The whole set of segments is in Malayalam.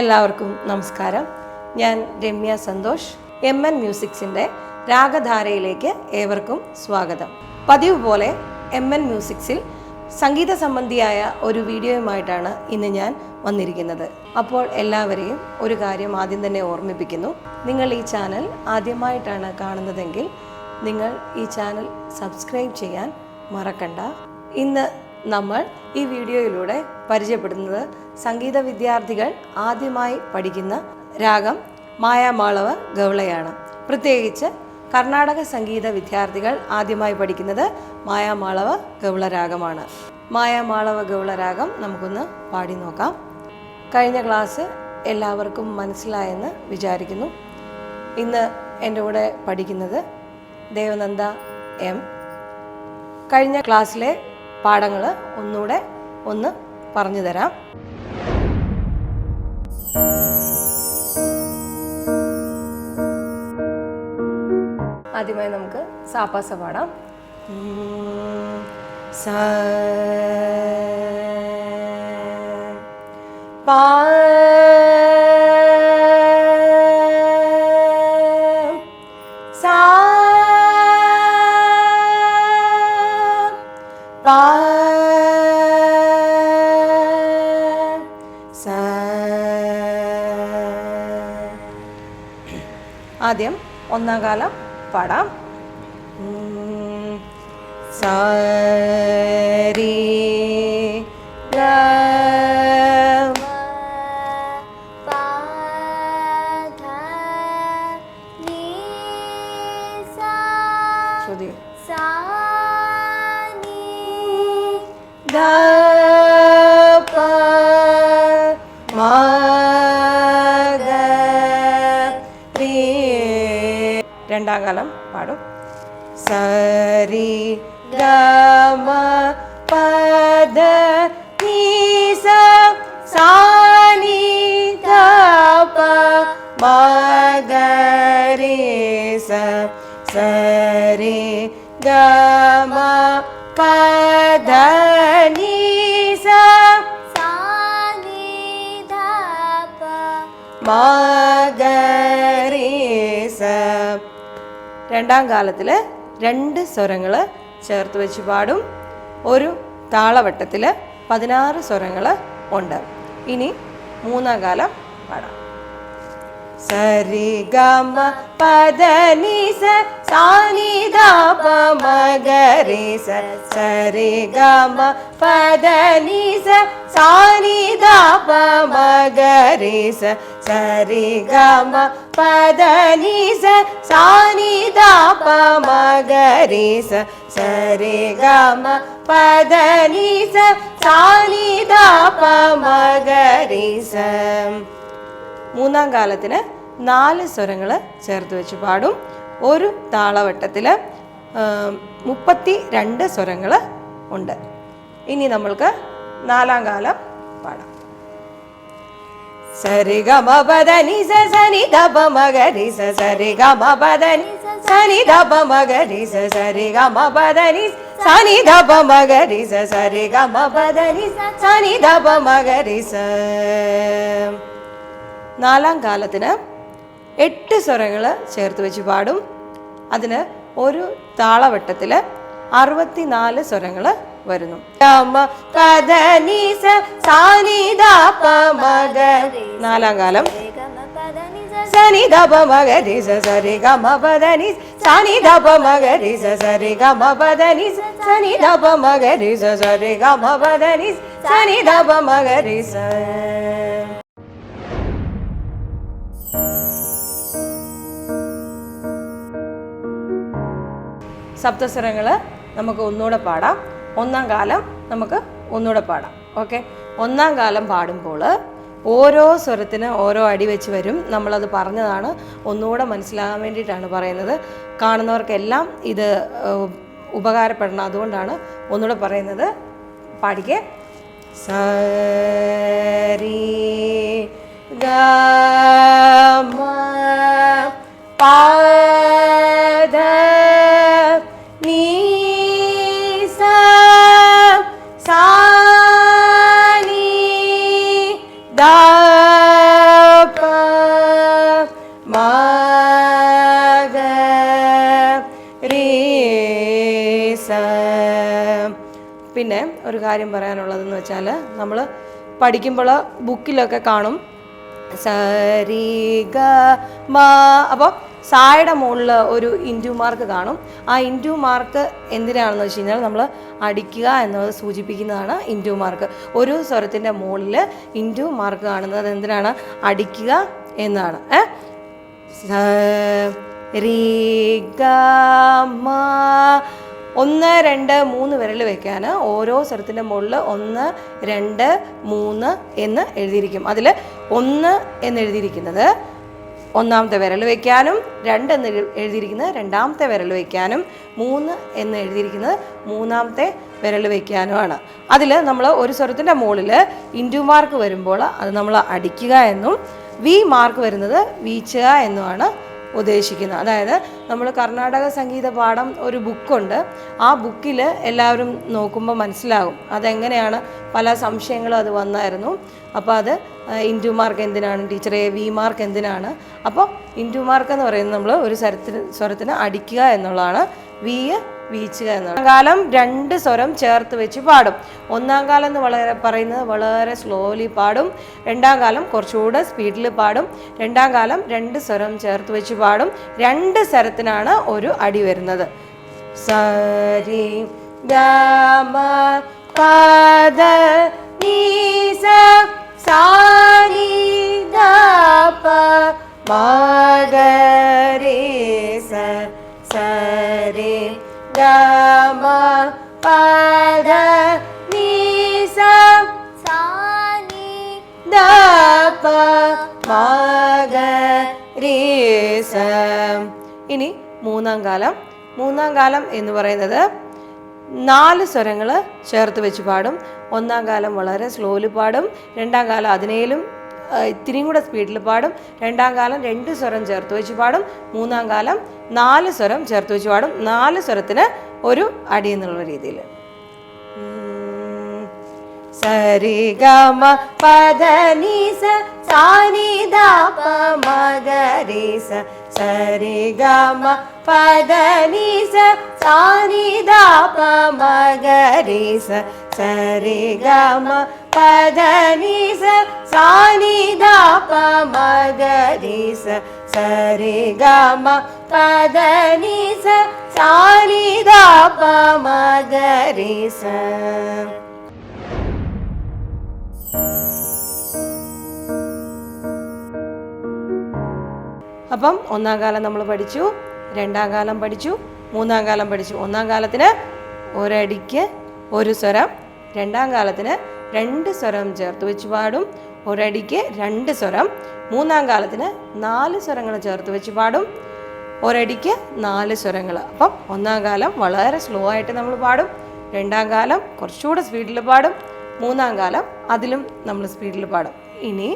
എല്ലാവർക്കും നമസ്കാരം. ഞാൻ രമ്യ സന്തോഷ് എം എൻ മ്യൂസിക്സിന്റെ രാഗധാരയിലേക്ക് ഏവർക്കും സ്വാഗതം. പതിവ് പോലെ എം എൻ മ്യൂസിക്സിൽ സംഗീത സംബന്ധിയായ ഒരു വീഡിയോയുമായിട്ടാണ് ഇന്ന് ഞാൻ വന്നിരിക്കുന്നത്. അപ്പോൾ എല്ലാവരെയും ഒരു കാര്യം ആദ്യം തന്നെ ഓർമ്മിപ്പിക്കുന്നു. നിങ്ങൾ ഈ ചാനൽ ആദ്യമായിട്ടാണ് കാണുന്നതെങ്കിൽ നിങ്ങൾ ഈ ചാനൽ സബ്സ്ക്രൈബ് ചെയ്യാൻ മറക്കണ്ട. ഇന്ന് നമ്മൾ ഈ വീഡിയോയിലൂടെ പരിചയപ്പെടുന്നത് സംഗീത വിദ്യാർത്ഥികൾ ആദ്യമായി പഠിക്കുന്ന രാഗം മായാമാളവ് ഗൗളയാണ്. പ്രത്യേകിച്ച് കർണാടക സംഗീത വിദ്യാർത്ഥികൾ ആദ്യമായി പഠിക്കുന്നത് മായാമാളവ ഗൗള രാഗമാണ്. മായാമാളവ ഗൗള രാഗം നമുക്കൊന്ന് പാടി നോക്കാം. കഴിഞ്ഞ ക്ലാസ് എല്ലാവർക്കും മനസ്സിലായെന്ന് വിചാരിക്കുന്നു. ഇന്ന് എന്റെ കൂടെ പഠിക്കുന്നത് ദേവനന്ദ എം. കഴിഞ്ഞ ക്ലാസ്സിലെ പാഠങ്ങൾ ഒന്നുകൂടെ ഒന്ന് പറഞ്ഞു തരാം. ആദ്യമായി നമുക്ക് സാപ്പാസ പാടാം. സാ പാ ഒന്നാം കാലം പാടാം ഉം. രണ്ടാം കാലം പാടും സരി ഗ മ പദ നീ സ സാ നി ധ പ മ ഗ രി സ സരി ഗ മ പദ നീ സ മകരീസ രണ്ടാം കാലത്തിൽ രണ്ട് സ്വരങ്ങൾ ചേർത്ത് വെച്ച് പാടും. ഒരു താളവട്ടത്തിൽ പതിനാറ് സ്വരങ്ങൾ ഉണ്ട്. ഇനി മൂന്നാം കാലം പാടാം. സരി ഗമ പദ നിസ സാനി ധ പ മഗരി സ സരി ഗമ പദ നിസ സാനി ധ പ മൂന്നാം കാലത്തിന് നാല് സ്വരങ്ങൾ ചേർത്ത് വെച്ച് പാടും. ഒരു താളവട്ടത്തിൽ മുപ്പത്തി രണ്ട് സ്വരങ്ങൾ ഉണ്ട്. ഇനി നമ്മൾക്ക് നാലാം കാലം പാടാം. സരി പദനി സനി ധപ മകരി സ സരി ഗമ പദനി സനി ധപ മകരി സ സരി ഗമ പദനി സനി ധപ മകരി സ സരി ഗമ പദനി സനി ധപ മകരി സ നാലാം കാലത്തിന് എട്ട് സ്വരങ്ങൾ ചേർത്ത് വെച്ച് പാടും. അതിന് ഒരു താളവട്ടത്തിൽ അറുപത്തിനാല് സ്വരങ്ങൾ വരുന്നു. നാലാം കാലം. സനി സപ്തസ്വരങ്ങൾ നമുക്ക് ഒന്നുകൂടെ പാടാം. ഒന്നാം കാലം നമുക്ക് ഒന്നുകൂടെ പാടാം. ഓക്കെ? ഒന്നാം കാലം പാടുമ്പോൾ ഓരോ സ്വരത്തിന് ഓരോ അടി വെച്ച് വരും. നമ്മളത് പറഞ്ഞതാണ്. ഒന്നുകൂടെ മനസ്സിലാകാൻ വേണ്ടിയിട്ടാണ് പറയുന്നത്. കാണുന്നവർക്കെല്ലാം ഇത് ഉപകാരപ്പെടണം. അതുകൊണ്ടാണ് ഒന്നുകൂടെ പറയുന്നത്. പാടിക്കേ. സരി പാദ നീ സ പിന്നെ ഒരു കാര്യം പറയാനുള്ളതെന്ന് വെച്ചാൽ നമ്മൾ പഠിക്കുമ്പോൾ ബുക്കിലൊക്കെ കാണും. സരിഗ മാ. അപ്പോൾ സായുടെ മുകളിൽ ഒരു ഇന്റു മാർക്ക് കാണും. ആ ഇന്റു മാർക്ക് എന്തിനാണെന്ന് വെച്ച് കഴിഞ്ഞാൽ നമ്മൾ അടിക്കുക എന്നത് സൂചിപ്പിക്കുന്നതാണ് ഇന്റു മാർക്ക്. ഒരു സ്വരത്തിന്റെ മുകളിൽ ഇന്റു മാർക്ക് കാണുന്നത് എന്തിനാണ് അടിക്കുക എന്നാണ്. ഏ? സീ ഗ ഒന്ന് രണ്ട് മൂന്ന് വിരൽ വെക്കാൻ ഓരോ സ്വരത്തിന്റെ മുകളിൽ ഒന്ന് രണ്ട് മൂന്ന് എന്ന് എഴുതിയിരിക്കും. അതിൽ ഒന്ന് എന്ന് എഴുതിയിരിക്കുന്നത് ഒന്നാമത്തെ വിരൽ വയ്ക്കാനും രണ്ട് എന്ന് എഴുതിയിരിക്കുന്നത് രണ്ടാമത്തെ വിരൽ വയ്ക്കാനും മൂന്ന് എന്ന് എഴുതിയിരിക്കുന്നത് മൂന്നാമത്തെ വിരൽ വയ്ക്കാനുമാണ്. അതിൽ നമ്മൾ ഒരു സ്വരത്തിന്റെ മുകളിൽ ഇന്റു മാർക്ക് വരുമ്പോൾ അത് നമ്മൾ അടിക്കുക എന്നും വി മാർക്ക് വരുന്നത് വീച്ചുക എന്നുമാണ് ഉദ്ദേശിക്കുന്നത് അതായത് നമ്മൾ കർണാടക സംഗീത പാഠം ഒരു ബുക്കുണ്ട്. ആ ബുക്കിൽ എല്ലാവരും നോക്കുമ്പോൾ മനസ്സിലാകും അതെങ്ങനെയാണ് പല സംശയങ്ങളും അത് വന്നായിരുന്നു. അപ്പോൾ അത് ഇന്റു മാർക്ക് എന്തിനാണ് ടീച്ചറെ വി മാർക്ക് എന്തിനാണ്? അപ്പോൾ ഇന്റു മാർക്ക് എന്ന് പറയുന്നത് നമ്മൾ ഒരു സ്വരത്തിന് സ്വരത്തിന് അടിക്കുക എന്നുള്ളതാണ്. വി വീച്ചുക എന്നാണ് കാലം രണ്ട് സ്വരം ചേർത്ത് വെച്ച് പാടും. ഒന്നാം കാലം എന്ന് വളരെ പറയുന്നത് വളരെ സ്ലോലി പാടും. രണ്ടാം കാലം കുറച്ചുകൂടെ സ്പീഡിൽ പാടും. രണ്ടാം കാലം രണ്ട് സ്വരം ചേർത്ത് വെച്ച് പാടും. രണ്ട് സ്വരത്തിനാണ് ഒരു അടി വരുന്നത്. സരി ഗമ പദ നീസ സാരി മഗരി ഇനി മൂന്നാം കാലം. മൂന്നാം കാലം എന്ന് പറയുന്നത് നാല് സ്വരങ്ങൾ ചേർത്ത് വെച്ച് പാടും. ഒന്നാം കാലം വളരെ സ്ലോയിൽ പാടും. രണ്ടാം കാലം അതിനേലും ഇത്തിരിയും കൂടെ സ്പീഡിൽ പാടും. രണ്ടാം കാലം രണ്ട് സ്വരം ചേർത്ത് വെച്ച് പാടും. മൂന്നാം കാലം നാല് സ്വരം ചേർത്ത് വെച്ച് പാടും. നാല് സ്വരത്തിന് ഒരു അടി എന്നുള്ള രീതിയിൽ. सरि ग सानि सारी मगरि स सरि गनिस सानि धाप मगरि स सरि गनिस सानि धाप मगरि स सरि गनिस सानि धाप मगरि स അപ്പം ഒന്നാം കാലം നമ്മൾ പഠിച്ചു രണ്ടാം കാലം പഠിച്ചു മൂന്നാം കാലം പഠിച്ചു. ഒന്നാം കാലത്തിന് ഒരടിക്ക് ഒരു സ്വരം രണ്ടാം കാലത്തിന് രണ്ട് സ്വരം ചേർത്ത് വെച്ച് പാടും. ഒരടിക്ക് രണ്ട് സ്വരം മൂന്നാം കാലത്തിന് നാല് സ്വരങ്ങൾ ചേർത്ത് വെച്ച് പാടും. ഒരടിക്ക് നാല് സ്വരങ്ങൾ. അപ്പം ഒന്നാം കാലം വളരെ സ്ലോ ആയിട്ട് നമ്മൾ പാടും. രണ്ടാം കാലം കുറച്ചുകൂടെ സ്പീഡിൽ പാടും. മൂന്നാം കാലം അതിലും നമ്മൾ സ്പീഡിൽ പാടും. ഇനി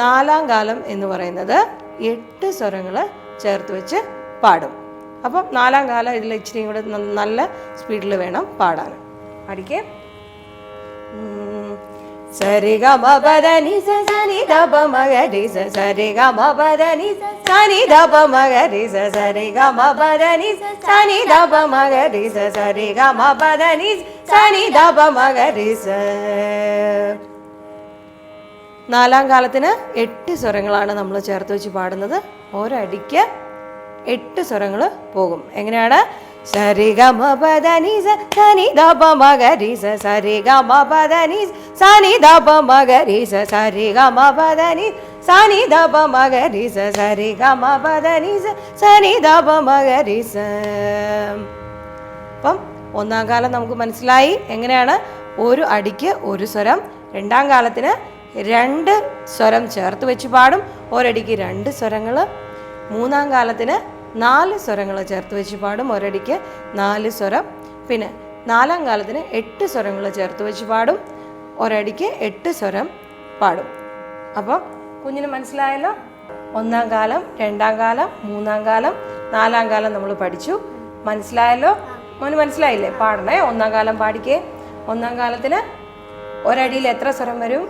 നാലാം കാലം എന്ന് പറയുന്നത് എട്ട് സ്വരങ്ങൾ ചേർത്ത് വെച്ച് പാടും. അപ്പം നാലാം കാലം ഇതിൽ ഇച്ചിരി കൂടെ നല്ല സ്പീഡിൽ വേണം പാടാൻ. പാടിക്കേ സരി ഗമ പദനി സ സനി ദപ മഗരി സ സരി ഗമ പദനി സ സനി ദപ മഗരി സ സരി ഗമ പദനി സ സനി ദപ മഗരി സ നാലാം കാലത്തിന് എട്ട് സ്വരങ്ങളാണ് നമ്മൾ ചേർത്ത് വെച്ച് പാടുന്നത്. ഒരടിക്ക് എട്ട് സ്വരങ്ങൾ പോകും. എങ്ങനെയാണ്? സ അപ്പം ഒന്നാം കാലം നമുക്ക് മനസ്സിലായി എങ്ങനെയാണ് ഒരു അടിക്ക് ഒരു സ്വരം രണ്ടാം കാലത്തിന് രണ്ട് സ്വരം ചേർത്ത് വെച്ച് പാടും. ഒരടിക്ക് രണ്ട് സ്വരങ്ങൾ മൂന്നാം കാലത്തിന് നാല് സ്വരങ്ങൾ ചേർത്ത് വെച്ച് പാടും. ഒരടിക്ക് നാല് സ്വരം. പിന്നെ നാലാം കാലത്തിന് എട്ട് സ്വരങ്ങൾ ചേർത്ത് വെച്ച് പാടും. ഒരടിക്ക് എട്ട് സ്വരം പാടും. അപ്പോൾ കുഞ്ഞിന് മനസ്സിലായല്ലോ? ഒന്നാം കാലം രണ്ടാം കാലം മൂന്നാം കാലം നാലാം കാലം നമ്മൾ പഠിച്ചു. മനസ്സിലായല്ലോ? മോന് മനസ്സിലായില്ലേ? പാടണേ. ഒന്നാം കാലം പാടിക്കേ. ഒന്നാം കാലത്തിന് ഒരടിയിൽ എത്ര സ്വരം വരും?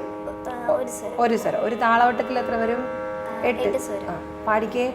ഒരു സ്വരം. ഒരു താളവട്ടത്തിൽ എത്ര വരും? എട്ട്. ആ പാടിക്കേ.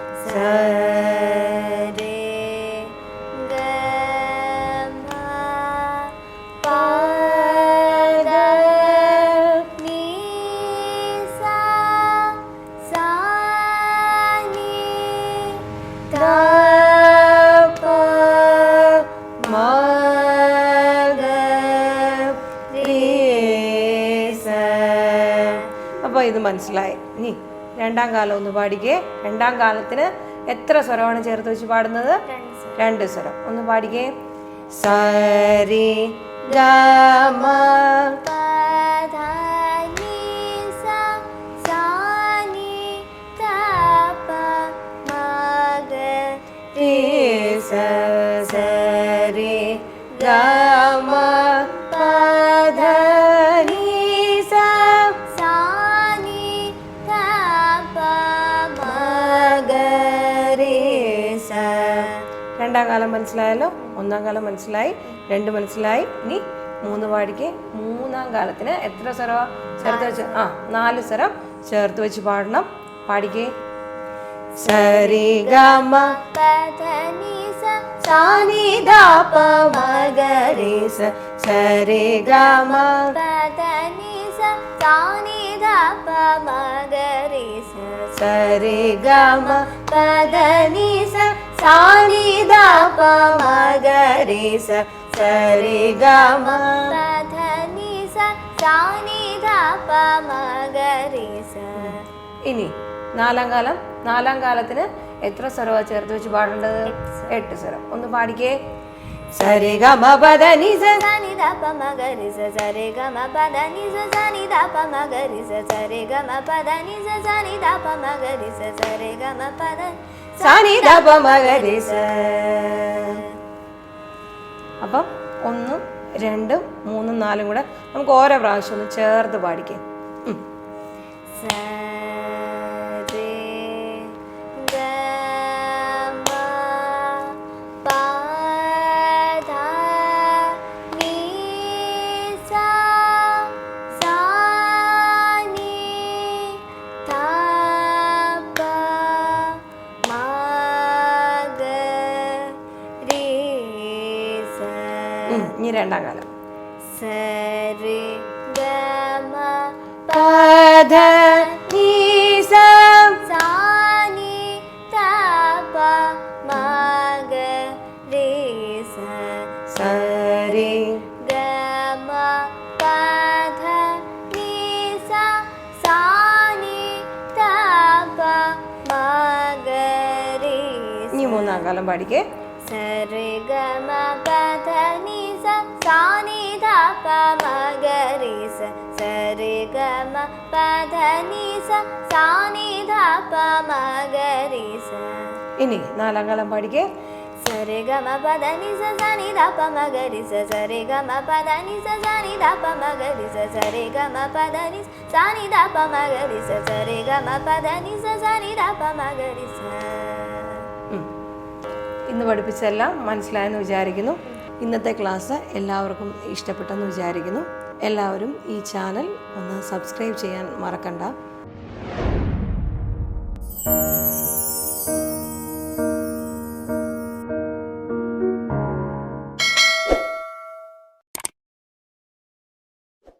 ഇത് മനസ്സിലായി. ഇനി രണ്ടാം കാലം ഒന്ന് പാടിക്കേ. രണ്ടാം കാലത്തിന് എത്ര സ്വരമാണ് ചേർത്ത് വെച്ച് പാടുന്നത്? രണ്ട് സ്വരം. ഒന്ന് പാടിക്കേ. സരി ഗമ കാലം മനസ്സിലായല്ലോ? ഒന്നാം കാലം മനസ്സിലായി രണ്ട് മനസ്സിലായി. ഇനി മൂന്ന് പാടിക്ക് മൂന്നാം കാലത്തിന് എത്ര സ്വരം ചേർത്ത് വെച്ച് ആ നാല് സ്വരം ചേർത്ത് വെച്ച് പാടണം. പാടിക്കേ. സരി ഗമ പ ധ നീ സ സാനി ദ പ മ ഗ രി സ സരി ഗമ പ ധ നീ സ സാ നീ ധ പ മ ഗ രി സ സരി ഗമ പദ നി സ സാനി ദ പ മ ഗ രി സ സരി ഗമ പ ധ നീ സ സാ നീ ധ പ മ ഗ രി സ ഇനി നാലാം കാലം നാലാം കാലത്തിന് എത്ര സ്വരമാണ് ചേർത്ത് വെച്ച് പാടേണ്ടത് എട്ട് സ്വരം ഒന്ന് പാടിക്കേ. സരി ഗമ പദ നി സ sa ni da pa ma ga ri sa sa re ga ma pa da ni sa sa ni da സനി ദപമകരീസ അപ്പൊ ഒന്ന് രണ്ട് മൂന്ന് നാലും കൂടെ നമുക്ക് ഓരോ പ്രാവശ്യം ഒന്ന് ചേർത്ത് പാടിക്കേ. സാ. ഇനി രണ്ടാം കാലം ga ma പദ നി സ re sa സരി sa sa ni da pa ma ga re ഇനി മൂന്നാം കാലം പാടിക്കേ sa ni da pa ma ga re sa ഇനി നാലാം കാലം പാടിക്കേ sa re ga ma pa dha ni sa sa ni da pa ma ga re sa sa ഇന്ന് പഠിപ്പിച്ചെല്ലാം മനസ്സിലായെന്ന് വിചാരിക്കുന്നു. ഇന്നത്തെ ക്ലാസ് എല്ലാവർക്കും ഇഷ്ടപ്പെട്ടെന്ന് വിചാരിക്കുന്നു. എല്ലാവരും ഈ ചാനൽ ഒന്ന് സബ്സ്ക്രൈബ് ചെയ്യാൻ മറക്കണ്ട.